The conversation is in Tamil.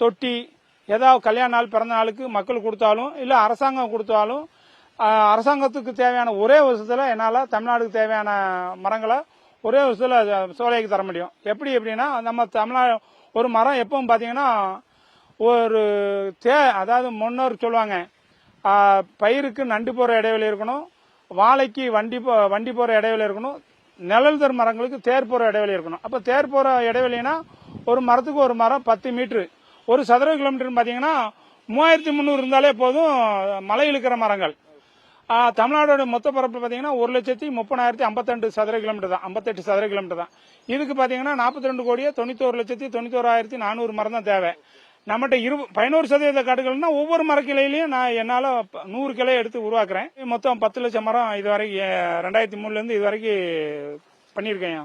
தொட்டி ஏதாவது கல்யாண நாள் பிறந்த நாளுக்கு மக்கள் கொடுத்தாலும் இல்லை அரசாங்கம் கொடுத்தாலும் அரசாங்கத்துக்கு தேவையான ஒரே வருஷத்தில் என்னால் தமிழ்நாடுக்கு தேவையான மரங்களை ஒரே வருஷத்தில் சோலைக்கு தர முடியும். எப்படி எப்படின்னா நம்ம தமிழ்நாடு ஒரு மரம் எப்பவும் பார்த்தீங்கன்னா ஒரு தே அதாவது முன்னோர் சொல்லுவாங்க பயிருக்கு நண்டு போகிற இடைவெளி இருக்கணும் வாழைக்கு வண்டி போ வண்டி போகிற இடைவெளி இருக்கணும் நிழல் தரும் மரங்களுக்கு தேர் போகிற இடைவெளி இருக்கணும். அப்போ தேர் போகிற இடைவெளினா ஒரு மரத்துக்கு ஒரு மரம் பத்து மீட்ரு. ஒரு சதுர கிலோமீட்டர் பார்த்தீங்கன்னா மூவாயிரத்தி முந்நூறு இருந்தாலே போதும் மலை இழுக்கிற மரங்கள். தமிழ்நாடோட மொத்த பரப்பு பார்த்தீங்கன்னா ஒரு லட்சத்தி முப்பதாயிரத்தி ஐம்பத்தெண்டு சதுர கிலோமீட்டர் தான். ஐம்பத்தெட்டு சதுர கிலோமீட்டர் தான். இதுக்கு பார்த்தீங்கன்னா நாற்பத்தி ரெண்டு கோடியே தொண்ணூத்தோரு லட்சத்தி தொண்ணூத்தோராயிரத்தி நானூறு மரம் தான் தேவை. நம்மகிட்ட இரு பதினோரு சதவீத காடுகள்னா ஒவ்வொரு மரக்கிளையிலையும் நான் என்னால் நூறு கிளை எடுத்து உருவாக்குறேன். மொத்தம் பத்து லட்சம் மரம் இது வரைக்கும் ரெண்டாயிரத்தி மூணுலேருந்து இது வரைக்கும் பண்ணியிருக்கேன்